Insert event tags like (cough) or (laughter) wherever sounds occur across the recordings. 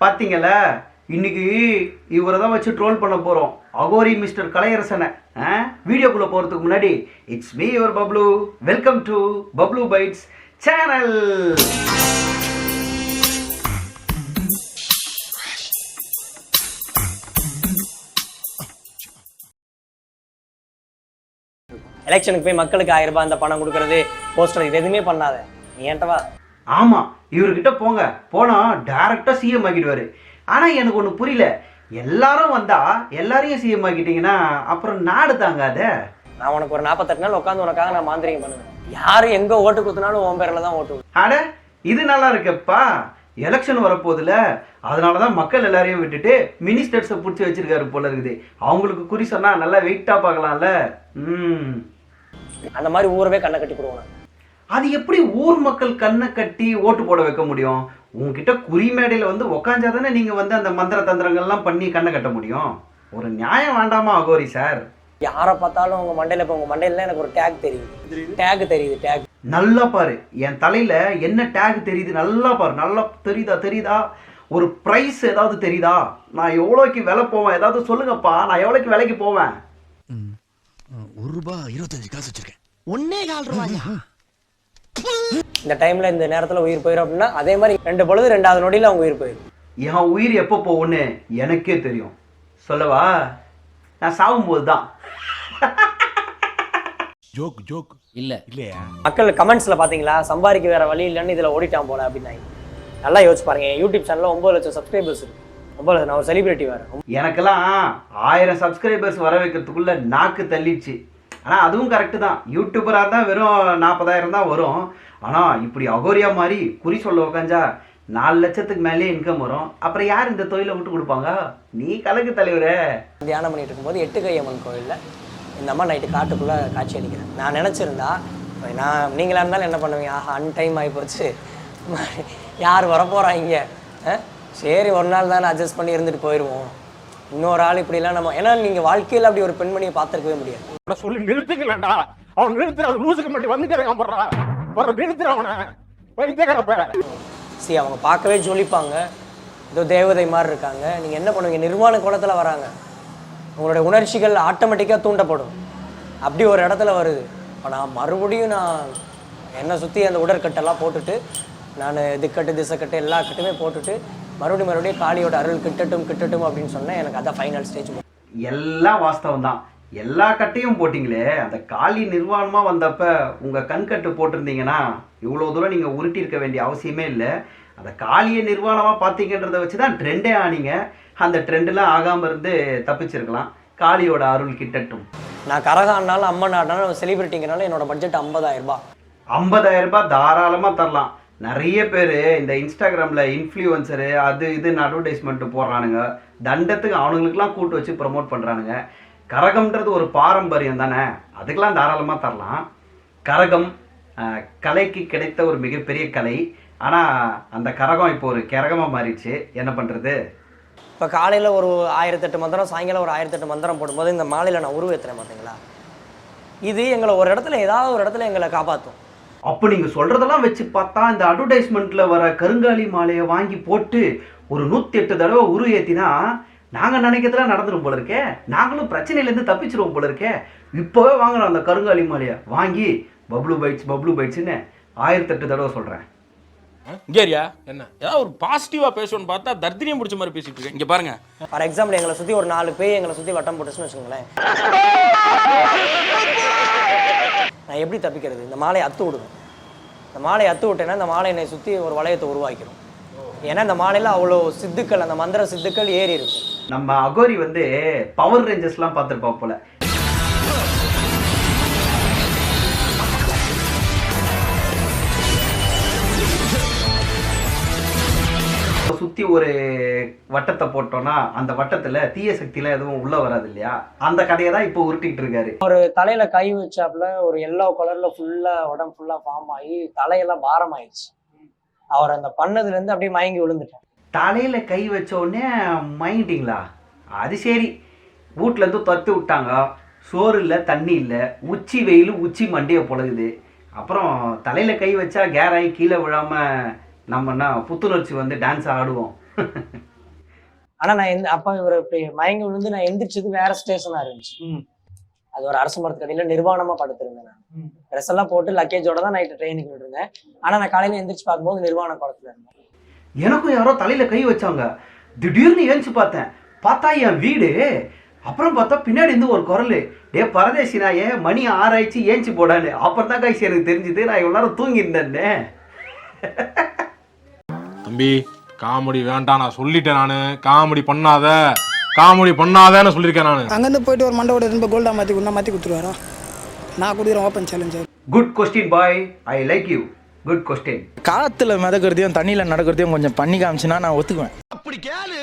பார்த்தீங்களா இன்னைக்கு இவரை தான் வச்சு ட்ரோல் பண்ண போகிறோம் அகோரி மிஸ்டர் கலையரசனை. ஆ? வீடியோக்குள்ளே போகிறதுக்கு முன்னாடி it's me your Bablu. Welcome to Bablu bites channel எலெக்ஷனுக்கு போய் மக்களுக்கு ஆயிரம் ரூபாய் அந்த பணம் கொடுக்கறது போஸ்டர் இது எதுவுமே பண்ணாத. நீ ஏன்ட்டவா ஆமாம் இவர்கிட்ட போங்க. போனால் டேரெக்டாக சிஎம் ஆக்கிடுவார். ஆனால் எனக்கு ஒன்று புரியல. எல்லாரும் வந்தா எல்லாரையும் சிஎம் ஆக்கிட்டீங்கன்னா அப்புறம் நாடு தாங்காத? நான் உனக்கு ஒரு நாற்பத்தெட்டு நாள் உட்காந்து உனக்காக நான் மாந்திரிகம் பண்ணுவேன். யாரு எங்க ஓட்டு குத்துனாலும் உன் பேர்ல தான் ஓட்டு. அட இது நல்லா இருக்குப்பா. எலெக்ஷன் வரப்போகுதுல அதனால தான் மக்கள் எல்லாரையும் விட்டுட்டு மினிஸ்டர்ஸை பிடிச்சி வச்சிருக்காரு போல இருக்குது. அவங்களுக்கு குறி சொன்னா நல்லா வெயிட்டாக பார்க்கலாம்ல? ம். அந்த மாதிரி ஊரவே கண்ணை கட்டி போடுவோம் நான். அது எப்படி ஊர் மக்கள் கண்ணை கட்டி ஓட்டு போட வைக்க முடியும்? உங்ககிட்ட குறி மேடையில் வந்து உக்காஞ்சாதானே நீங்கள் வந்து அந்த மந்திர தந்திரங்கள்லாம் பண்ணி கண்ணை கட்ட முடியும்? ஒரு நியாயம் வேண்டாமா அகோரி சார்? யாரை பார்த்தாலும் உங்க மண்டையில இப்போ உங்க மண்டையில எனக்கு ஒரு டேக் தெரியுது. டேக் தெரியுது டேக் நல்லா பாரு என் தலையில என்ன டேக் தெரியுது நல்லா பாரு நல்லா தெரியுதா தெரியுதா? ஒரு ப்ரைஸ் ஏதாவது தெரியுதா? நான் எவ்வளோக்கு விலை போவேன்? ஏதாவது சொல்லுங்கப்பா நான் எவ்வளோக்கு விலைக்கு போவேன்? ஒரு ரூபாய் இருபத்தஞ்சு காசு வச்சிருக்கேன். ஒன்னே கால் ரூபாயா? இந்த டைம்ல இந்த நேரத்துல உயிர் போயிடும் அப்படின்னா அதே மாதிரி ரெண்டு பொழுது ரெண்டாவது நொடியில அவங்க உயிர் போயிடும் என் உயிர் எப்போ போகும்னு எனக்கே தெரியும். சொல்லவா? நான் சாகும்போது தான் ஜோக் ஜோக் இல்ல. இல்லையா? மக்கள் கமெண்ட்ஸ்ல பாத்தீங்களா? சம்பாதிக்க வேற வழி இல்லைன்னு இதுல ஓடிட்டான் போல அப்படின்னாங்க. நல்லா யோசிச்சு பாருங்க. என் யூடியூப் சேனல்ல ஒன்பது லட்சம் சப்ஸ்கிரைபர்ஸ் இருக்கு. ஒன்பது லட்சம் நான் ஒரு செலிபிரிட்டி வேற. எனக்கெல்லாம் ஆயிரம் சப்ஸ்கிரைபர்ஸ் வர வைக்கிறதுக்குள்ள நாக்கு தள்ளிடுச்சு. ஆனால் அதுவும் கரெக்டு தான். யூடியூபராக இருந்தால் வெறும் நாற்பதாயிரம் தான் வரும். ஆனால் இப்படி அகோரியா மாதிரி குறி சொல்ல உக்காஞ்சா நாலு லட்சத்துக்கு மேலே இன்கம் வரும். அப்புறம் யார் இந்த தொழிலை விட்டு கொடுப்பாங்க? நீ கலக்கு தலைவரே. தியானம் பண்ணிட்டு இருக்கும்போது எட்டு கையம்மன் கோயிலில் இந்த அம்மா நைட்டு காட்டுக்குள்ளே காட்சி அடிக்கிறேன் நான் நினச்சிருந்தா நான் நீங்களாக இருந்தாலும் என்ன பண்ணுவீங்க? ஆஹா அன் டைம் ஆகி போச்சு. யார் வரப்போறாங்க அஹ்? சரி ஒரு நாள் தானே அட்ஜஸ்ட் பண்ணி இருந்துட்டு போயிடுவோம் இன்னொரு ஆள் இப்படிலாம் நம்ம ஏன்னா நீங்கள் வாழ்க்கையில் அப்படி ஒரு பெண்மணியை பார்த்துருக்கவே முடியாது. சொல்லி நிறுத்துக்கலடா அவன் நிறுத்துற லூசுக்கு மட்டும் வந்துட்டே இருக்கான் போடுறா ஒரு நிறுத்துற அவனை. சரி அவங்க பார்க்கவே ஜொலிப்பாங்க. ஏதோ தேவதை மாதிரி இருக்காங்க. நீங்கள் என்ன பண்ணுவீங்க? நிர்வாண கோலத்தில் வராங்க. உங்களுடைய உணர்ச்சிகள் ஆட்டோமேட்டிக்காக தூண்டப்படும். அப்படி ஒரு இடத்துல வருது. இப்போ நான் மறுபடியும் நான் என்னை சுற்றி அந்த உடற்கட்டெல்லாம் போட்டுட்டு நான் திக்கட்டு திசைக்கட்டு எல்லா கட்டுமே போட்டுட்டு மறுபடியும் மறுபடியும் காளியோட அருள் கிட்டட்டும் கிட்டட்டும் அப்படின்னு சொன்னேன் எனக்கு அதான் ஃபைனல் ஸ்டேஜ் எல்லாம் வாஸ்தவம் தான். எல்லா கட்டையும் போட்டிங்களே அந்த காலி நிர்வாணமாக வந்தப்ப உங்கள் கண்கட்டு போட்டிருந்தீங்கன்னா இவ்வளோ தூரம் நீங்கள் உருட்டி இருக்க வேண்டிய அவசியமே இல்லை. அந்த காளியை நிர்வாணமாக பார்த்தீங்கன்றத வச்சு தான் ட்ரெண்டே ஆனீங்க. அந்த ட்ரெண்டெல்லாம் ஆகாமல் இருந்து தப்பிச்சிருக்கலாம். காளியோட அருள் கிட்டட்டும். நான் கரகானாலும் அம்மன் ஆடினாலும் செலிபிரிட்டிங்கனால என்னோட பட்ஜெட் 50000 ரூபாய். ஐம்பதாயிரம் ரூபாய் தாராளமாக தரலாம். நிறைய பேர் இந்த இன்ஸ்டாகிராமில் இன்ஃப்ளூயன்சரு அது இதுன்னு அட்வர்டைஸ்மெண்ட்டு போடுறானுங்க. தண்டத்துக்கு அவனுங்களுக்குலாம் கூட்டு வச்சு ப்ரமோட் பண்ணுறானுங்க கரகம்ன்றது ஒரு பாரம்பரியம் தானே? அதுக்கெலாம் தாராளமாக தரலாம். கரகம் கலைக்கு கிடைத்த ஒரு மிகப்பெரிய கலை. ஆனால் அந்த கரகம் இப்போ ஒரு கரகமாக மாறிடுச்சு. என்ன பண்ணுறது இப்போ காலையில் ஒரு ஆயிரத்தெட்டு மந்திரம் சாயங்காலம் ஒரு ஆயிரத்தெட்டு மந்திரம் போடும்போது இந்த மாலையில் நான் உருவேற்றுறேன் பார்த்தீங்களா இது எங்களை ஒரு இடத்துல ஏதாவது ஒரு இடத்துல எங்களை காப்பாற்றும் அப்போ நீங்கள் சொல்கிறதெல்லாம் வச்சு பார்த்தா இந்த அட்வர்டைஸ்மெண்ட்டில் வர கருங்காலி மாலையை வாங்கி போட்டு ஒரு நூற்றி எட்டு தடவை உரு ஏற்றினா நாங்கள் நினைக்கிறதுலாம் நடந்துடும் போல இருக்கே. நாங்களும் பிரச்சனையிலேருந்து தப்பிச்சிருவோம் போல இருக்கே. இப்போவே வாங்குறோம் அந்த கருங்காலி மாலையை. வாங்கி பப்ளு பைட்ஸ் பப்ளு பைட்ஸ்னு ஆயிரத்தெட்டு தடவை சொல்கிறேன் கேரியா என்ன? ஏதாவது ஒரு பாசிட்டிவா பேசணும்னு பார்த்தா தர்தினியம் பிடிச்ச மாதிரி பேசிட்டு இருக்கேன் இங்க பாருங்க. ஃபார் எக்ஸாம்பிள் எங்களை சுற்றி ஒரு நாலு பேய் எங்களை சுற்றி வட்டம் போட்டுச்சுன்னு வச்சுக்கோங்களேன். நான் எப்படி தப்பிக்கிறது? இந்த மாலையை அத்து விடுவேன். இந்த மாலையை அத்து விட்டேன்னா அந்த மாலை என்னை சுற்றி ஒரு வளையத்தை உருவாக்கிடும் ஏன்னா அந்த மாலையில் அவ்வளோ சித்துக்கள் அந்த மந்திர சித்துக்கள் ஏறி இருக்கும். நம்ம அகோரி வந்து பவர் ரேஞ்சர்ஸ்லாம் பார்த்துருப்போம் போல. சுத்தி ஒரு வட்டத்தை போட்டோம்னா அந்த வட்டத்துல தீய சக்திலாம் எதுவும் உள்ள வராது இல்லையா அந்த கதையை தான் இப்போ உருட்டிட்டு இருக்காரு. ஒரு தலையில கை வச்சாப்புல ஒரு எல்லோ கலர்ல ஃபுல்லா உடம்பு ஃபுல்லா ஃபார்ம் ஆகி தலையெல்லாம் பாரம் ஆயிடுச்சு அவர் அந்த பண்ணதுல இருந்து அப்படியே மயங்கி விழுந்துட்டார். தலையில கை வச்ச உடனே மயங்கிட்டீங்களா? அது சரி. வீட்ல இருந்து தத்து விட்டாங்க. சோறு இல்லை தண்ணி இல்லை. உச்சி வெயில் உச்சி மண்டியை பொழுகுது. அப்புறம் தலையில கை வச்சா கேராகி கீழே விழாம நம்மனா புத்துணர்ச்சி வந்து டான்ஸ் ஆடுவோம். (laughs) ஆனா நான் எந்த அப்ப இவர் இப்படி மயங்கி விழுந்து நான் எந்திரிச்சது வேற ஸ்டேஷனா இருந்துச்சு. அது ஒரு அரசு மரத்துக்கடியில நிர்வாணமா படுத்திருந்தேன் நான். ட்ரெஸ் எல்லாம் போட்டு லக்கேஜோட தான் நைட்டு ட்ரெயினுக்கு விட்டுருந்தேன். ஆனா நான் காலையில எந்திரிச்சு பார்க்கும்போது நிர்வாண குளத்துல இருந்தேன். எனக்கும் யாரோ தலையில கை வச்சாங்க. திடீர்னு ஏஞ்சி பார்த்தேன். பார்த்தா என் வீடு. அப்புறம் பார்த்தா பின்னாடி இருந்து ஒரு குரல். டே பரதேசி நாயே மணி ஆராய்ச்சி ஏஞ்சி போடான்னு. அப்புறம் தான் கைசி எனக்கு தெரிஞ்சுது. நான் இவ்வளோ நேரம் தூங்கி இருந்தேன்னு தம்பி காமெடி வேண்டாம் நான் சொல்லிட்டேன் நானு. காமெடி பண்ணாத. காமெடி பண்ணாதேன்னு சொல்லியிருக்கேன் நானு. அங்கேருந்து போயிட்டு ஒரு மண்டோட ரொம்ப கோல்டா மாற்றி கொடுத்தா மாற்றி கொடுத்துருவாரா? நான் கொடுக்குறேன் open challenger good question boy I like you good question காத்துல மிதக்கிறதையும் தண்ணியில நடக்கிறதையும் கொஞ்சம் பண்ணி காமிச்சுனா நான் ஒத்துக்குவேன். அப்படி கேளு.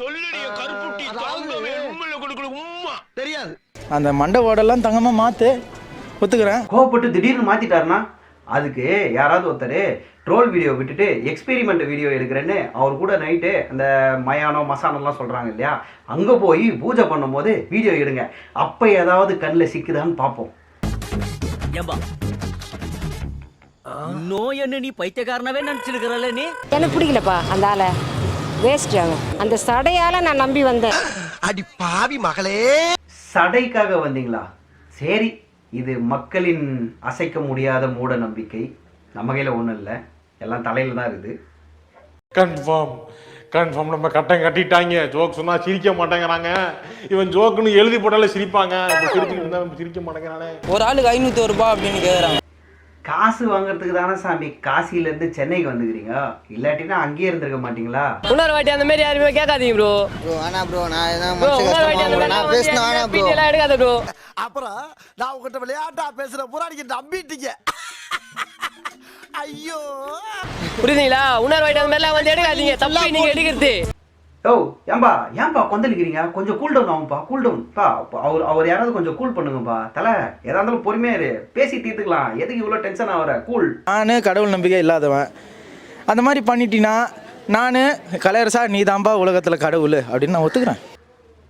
சொல்லுடைய கருப்புட்டி. தாங்கவே உண்மையில கொடுக்கல உம்மா. தெரியாது. அந்த மண்டை ஓடெல்லாம் தங்கமா மாத்து. ஒத்துக்கிறேன். கோவப்பட்டு திடீர்னு மாத்திட்டாருன்னா அதுக்கு யாராவது ஒருத்தர் ட்ரோல் வீடியோ விட்டுட்டு எக்ஸ்பெரிமெண்ட் வீடியோ எடுக்கிறேன்னு அவர் கூட நைட்டு அந்த மயானம் மசானம்லாம் சொல்கிறாங்க இல்லையா? அங்கே போய் பூஜை பண்ணும்போது வீடியோ எடுங்க. அப்போ ஏதாவது கண்ணில் சிக்குதான்னு பார்ப்போம். ஏம்பா. நோய் என்ன நீ பைத்தியக்காரனவே நினைச்சிருக்கிறல்ல நீ? எனக்கு பிடிக்கலப்பா அந்த ஆளை. வேஸ்ட் அவன் அந்த சடையால நான் நம்பி வந்தேன். அடி பாவி மகளே. சடைக்காக வந்தீங்களா? சரி இது மக்களின் அசைக்க முடியாத மூட நம்பிக்கை. நம்ம கையில் ஒன்றும் இல்லை. எல்லாம் தலையில் தான் இருக்குது. கன்ஃபார்ம் கன்ஃபார்ம் நம்ம கட்டம் கட்டிட்டாங்க. ஜோக் சொன்னா சிரிக்க மாட்டேங்கிறாங்க. இவன் ஜோக்குன்னு எழுதி போட்டாலே சிரிப்பாங்க. இப்போ சிரிச்சுக்கிட்டு இருந்தா சிரிக்க மாட்டேங்கிறானே. ஒரு ஆளுக்கு ஒரு ரூபாய் அப்படின்னு கேக்குறாங்க. காசு வாங்குறதுக்கு தானே சாமி? காசிலேருந்து சென்னைக்கு வந்துக்கிறீங்க. இல்லாட்டினா அங்கேயே இருந்திருக்க மாட்டீங்களா? இன்னொரு வாட்டி அந்த மாதிரி யாருமே கேட்காதீங்க ப்ரோ ப்ரோ வேணா ப்ரோ நான் அந்த நான் பேசினா வேணா ப்ரோ எல்லாம் எடுக்காத ப்ரோ அப்புறம் நான் உங்ககிட்ட விளையாட்டா பேசுற பூரா நீங்க நம்பிட்டீங்க ஐயோ. புரியுதுங்களா? அந்த மாதிரிலாம் வந்து எடுக்காதீங்க. தப்பு நீங்க எடுக்கிறது. ஓ ஏன்பா ஏன்பா கொந்தளிக்கிறீங்க? கொஞ்சம் கூல் டவுன் ஆகும்பா கூல் டவுன் பா அவர் அவர் யாராவது கொஞ்சம் கூல் பண்ணுங்கப்பா. தலை எதா இருந்தாலும் பொறுமையா இரு. பேசி தீர்த்துக்கலாம். எதுக்கு இவ்வளோ டென்ஷன் ஆகிற? கூல் நானு கடவுள் நம்பிக்கை இல்லாதவன். அந்த மாதிரி பண்ணிட்டினா நான் கலையரசா நீ தான்பா உலகத்துல கடவுள் அப்படின்னு நான் ஒத்துக்கிறேன்.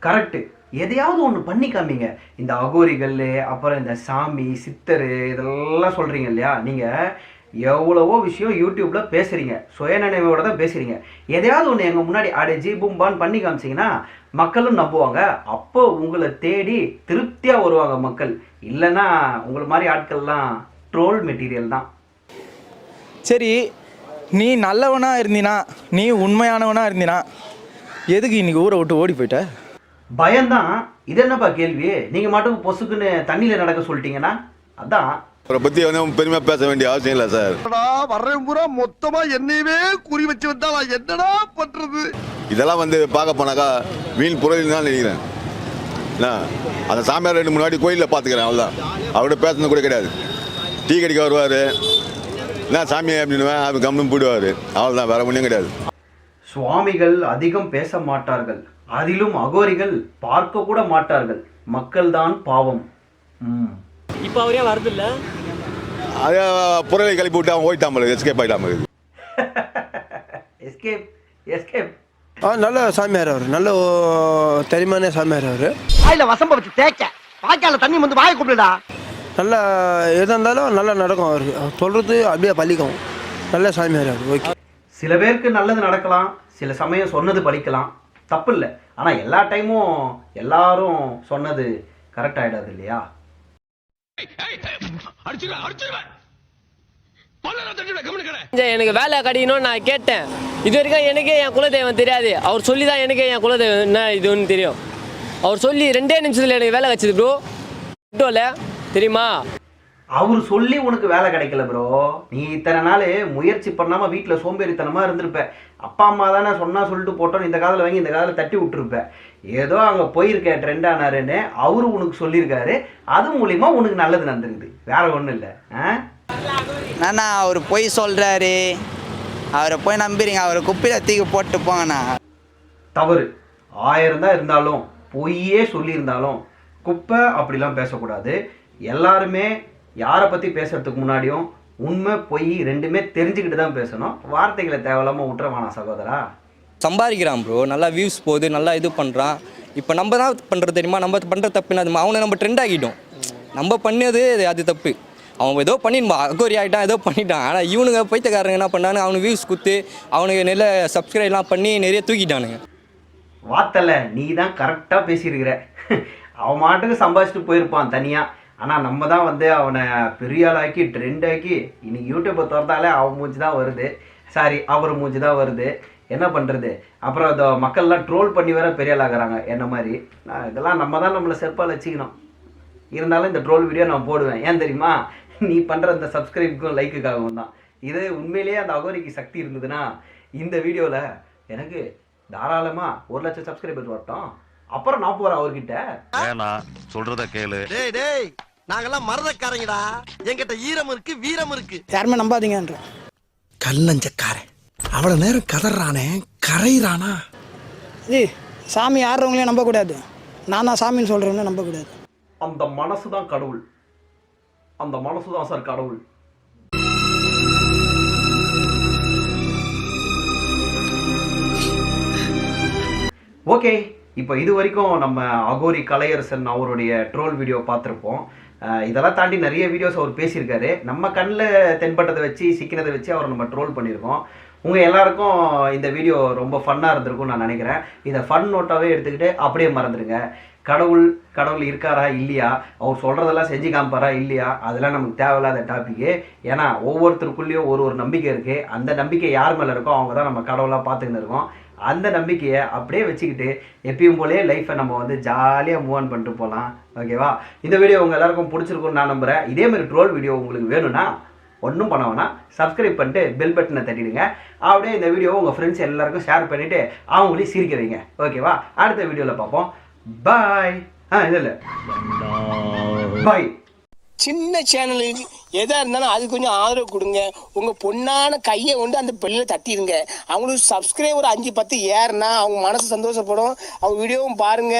கரெக்டு எதையாவது ஒன்று பண்ணி காமிங்க. இந்த அகோரிகள் அப்புறம் இந்த சாமி சித்தர் இதெல்லாம் சொல்கிறீங்க இல்லையா? நீங்கள் எவ்வளவோ விஷயம் யூடியூப்ல பேசுறீங்க. சுயநினைவோட தான் பேசுறீங்க. எதையாவது ஒன்று எங்கள் முன்னாடி அடே ஜி பூம்பான்னு பண்ணி காமிச்சிங்கன்னா மக்களும் நம்புவாங்க. அப்போ உங்களை தேடி திருப்தியாக வருவாங்க மக்கள். இல்லைன்னா உங்களை மாதிரி ஆட்கள்லாம் ட்ரோல் மெட்டீரியல் தான். சரி நீ நல்லவனா இருந்தினா நீ உண்மையானவனா இருந்தினா எதுக்கு இன்னைக்கு ஊரை விட்டு ஓடி போயிட்ட? பயம்தான். இது என்னப்பா கேள்வி? நீங்கள் மட்டும் பொசுக்குன்னு தண்ணியில் நடக்க சொல்லிட்டீங்கன்னா அதான் அவரை பத்தி வந்து பெருமையா பேச வேண்டிய அவசியம் இல்லை சார். வர்றேன் பூரா மொத்தமா என்னையவே குறி வச்சு வந்தா என்னடா பண்றது? இதெல்லாம் வந்து பார்க்க போனாக்கா வீண் புறவில் தான் நினைக்கிறேன். அந்த சாமியார் ரெண்டு முன்னாடி கோயிலில் பார்த்துக்கிறேன் அவ்வளோதான் அவர்கிட்ட பேசுனது கூட கிடையாது. டீ கடிக்க வருவார். என்ன சாமி அப்படின்னுவேன் அவர் கம்முன்னு போயிடுவார். அவ்வளோதான் வேற ஒன்றும் கிடையாது. சுவாமிகள் அதிகம் பேச மாட்டார்கள். அதிலும் அகோரிகள் பார்க்க கூட மாட்டார்கள். மக்கள்தான் பாவம். ம். இப்ப அவரே வருது இல்ல அதே புறவை கிளப்பி விட்டு அவன் ஓயிட்டான் போல எஸ்கேப் ஆயிட்டான் போல. (laughs) எஸ்கேப் எஸ்கேப் ஆ நல்ல சாமியார் அவர். நல்ல தெரியுமான சாமியார் அவர். வாயில வசம்ப வச்சு தேய்க்க. வாய்க்கால தண்ணி வந்து வாயை கூப்பிடுடா நல்லா எதாக இருந்தாலும் நல்லா நடக்கும் அவருக்கு அவர் சொல்கிறது அப்படியே பழிக்கும் நல்ல சாமியார் அவர். ஓகே. சில பேருக்கு நல்லது நடக்கலாம். சில சமயம் சொன்னது பலிக்கலாம். தப்பு இல்லை ஆனால் எல்லா டைமும் எல்லாரும் சொன்னது கரெக்ட் ஆகிடாது இல்லையா? எனக்கு வேலை கிடைக்கணும்னு நான் கேட்டேன். இது வரைக்கும் எனக்கே என் குலதெய்வம் தெரியாது. அவர் சொல்லி தான் எனக்கே என் குலதெய்வம் என்ன இதுன்னு தெரியும். அவர் சொல்லி ரெண்டே நிமிஷத்தில் எனக்கு வேலை கிடைச்சது ப்ரோ இல்லை தெரியுமா? அவர் சொல்லி உனக்கு வேலை கிடைக்கல ப்ரோ நீ இத்தனை நாள் முயற்சி பண்ணாமல் வீட்டில் சோம்பேறித்தனமாக இருந்திருப்ப. அப்பா அம்மா தானே சொன்னா சொல்லிட்டு போட்டோம் இந்த காதில் வாங்கி இந்த காதில் தட்டி விட்டுருப்ப. ஏதோ அங்கே போயிருக்க ட்ரெண்ட் ஆனாருன்னு அவரு உனக்கு சொல்லியிருக்காரு. அது மூலிமா உனக்கு நல்லது நடந்திருக்குது. வேற ஒன்றும் இல்லை. நானா அவர் பொய் சொல்கிறாரு அவரை போய் நம்புறீங்க. அவரை குப்பையில் தூக்கி போட்டு போங்கண்ணா. தவறு. ஆயிரம் தான் இருந்தாலும் பொய்யே சொல்லியிருந்தாலும் குப்பை அப்படிலாம் பேசக்கூடாது. எல்லாருமே யாரை பற்றி பேசுறதுக்கு முன்னாடியும் உண்மை பொய் ரெண்டுமே தெரிஞ்சுக்கிட்டு தான் பேசணும். வார்த்தைகளை தேவையில்லாமல் விட்டுற வேணாம் சகோதரா. சம்பாதிக்கிறான் ப்ரோ நல்லா வியூஸ் போகுது நல்லா இது பண்ணுறான் இப்போ நம்ம தான் பண்ணுறது தெரியுமா? நம்ம பண்ணுற தப்பு என்ன அவனை நம்ம ட்ரெண்ட் ஆகிட்டோம் நம்ம பண்ணது அது தப்பு. அவன் ஏதோ பண்ணிடுமா அகோரி ஆகிட்டான் ஏதோ பண்ணிட்டான். ஆனால் இவனுங்க பைத்தக்காரங்க என்ன பண்ணானு அவனுக்கு வியூஸ் குத்து அவனுக்கு நல்ல சப்ஸ்கிரைப்லாம் பண்ணி நிறைய தூக்கிட்டானுங்க. வாத்தல நீ தான் கரெக்டாக பேசியிருக்கிற. அவன் மாட்டுக்கு சம்பாதிச்சுட்டு போயிருப்பான் தனியாக ஆனால் நம்ம தான் வந்து அவனை பெரிய ஆளாக்கி ட்ரெண்ட் ஆக்கி இன்னைக்கு யூடியூப்பை திறந்தாலே அவன் மூஞ்சி தான் வருது. சாரி அவர் மூஞ்சி தான் வருது. என்ன பண்ணுறது அப்புறம் இந்த மக்கள்லாம் ட்ரோல் பண்ணி வேற பெரிய ஆளாகிறாங்க என்ன மாதிரி? நான் இதெல்லாம் நம்ம தான் நம்மளை செருப்பால் வச்சுக்கணும். இருந்தாலும் இந்த ட்ரோல் வீடியோ நான் போடுவேன். ஏன் தெரியுமா? நீ பண்ணுற இந்த சப்ஸ்கிரைபுக்கும் லைக்குக்காகவும் தான். இது உண்மையிலேயே அந்த அகோரிக்கு சக்தி இருந்ததுன்னா இந்த வீடியோவில் எனக்கு தாராளமாக ஒரு லட்சம் சப்ஸ்கிரைபர் வரட்டும். அப்புறம் நான் போகிறேன் அவர்கிட்ட. வேணா சொல்றத கேளு. டேய் டேய் நாங்கெல்லாம் மரதக்காரங்கடா என்கிட்ட ஈரம் இருக்கு வீரம் இருக்கு. யாருமே நம்பாதீங்கன்ற. கல்லஞ்சக்காரன் அவ்வளவு நேரம் கதறானே கரையிறானா? ஏய் சாமி ஆடுறவங்களையும் நம்பக்கூடாது நான் தான் சாமின்னு சொல்கிறவங்க நம்பக்கூடாது அந்த மனசு தான் கடவுள். அந்த மனசு தான் சார் கடவுள். ஓகே இப்போ இது வரைக்கும் நம்ம அகோரி கலையரசன் அவருடைய ட்ரோல் வீடியோ பார்த்துருப்போம். இதெல்லாம் தாண்டி நிறைய வீடியோஸ் அவர் பேசியிருக்காரு. நம்ம கண்ணில் தென்பட்டதை வச்சு சிக்கினதை வச்சு அவரை நம்ம ட்ரோல் பண்ணியிருக்கோம். உங்கள் எல்லாருக்கும் இந்த வீடியோ ரொம்ப ஃபன்னாக இருந்திருக்கும்னு நான் நினைக்கிறேன். இதை ஃபன் நோட்டாகவே எடுத்துக்கிட்டு அப்படியே மறந்துடுங்க. கடவுள் கடவுள் இருக்காரா இல்லையா? அவர் சொல்கிறதெல்லாம் செஞ்சு காமிப்பாரா இல்லையா? அதெல்லாம் நமக்கு தேவையில்லாத டாப்பிக்கு ஏன்னா ஒவ்வொருத்தருக்குள்ளேயும் ஒரு ஒரு நம்பிக்கை இருக்குது அந்த நம்பிக்கை யார் மேலே இருக்கோ அவங்க தான் நம்ம கடவுளாக பார்த்துக்கின்னு இருக்கோம். அந்த நம்பிக்கையை அப்படியே வச்சுக்கிட்டு எப்பயும் போலே லைஃப்பை நம்ம வந்து ஜாலியாக மூவ் ஆன் பண்ணிட்டு போகலாம். ஓகேவா இந்த வீடியோ உங்கள் எல்லாருக்கும் பிடிச்சிருக்குன்னு நான் நம்புகிறேன் இதே மாதிரி ட்ரோல் வீடியோ உங்களுக்கு வேணும்னா ஒன்றும் பண்ண வேணாம். சப்ஸ்கிரைப் பண்ணிட்டு பெல் பட்டனை தட்டிடுங்க. அப்படியே இந்த வீடியோவை உங்கள் ஃப்ரெண்ட்ஸ் எல்லாருக்கும் ஷேர் பண்ணிவிட்டு அவங்களையும் சிரிக்க வைங்க. ஓகேவா அடுத்த வீடியோவில் பார்ப்போம். பாய் ஆ இல்லை இல்லை. பாய் சின்ன சேனலுக்கு எதா இருந்தாலும் அது கொஞ்சம் ஆதரவு கொடுங்க. உங்க பொண்ணான கையை கொண்டு அந்த பெல்லில தட்டிடுங்க. அவங்களுக்கு சப்ஸ்கிரைபர் அஞ்சு பத்து ஏறுனா அவங்க மனசு சந்தோஷப்படும். அவங்க வீடியோவும் பாருங்க.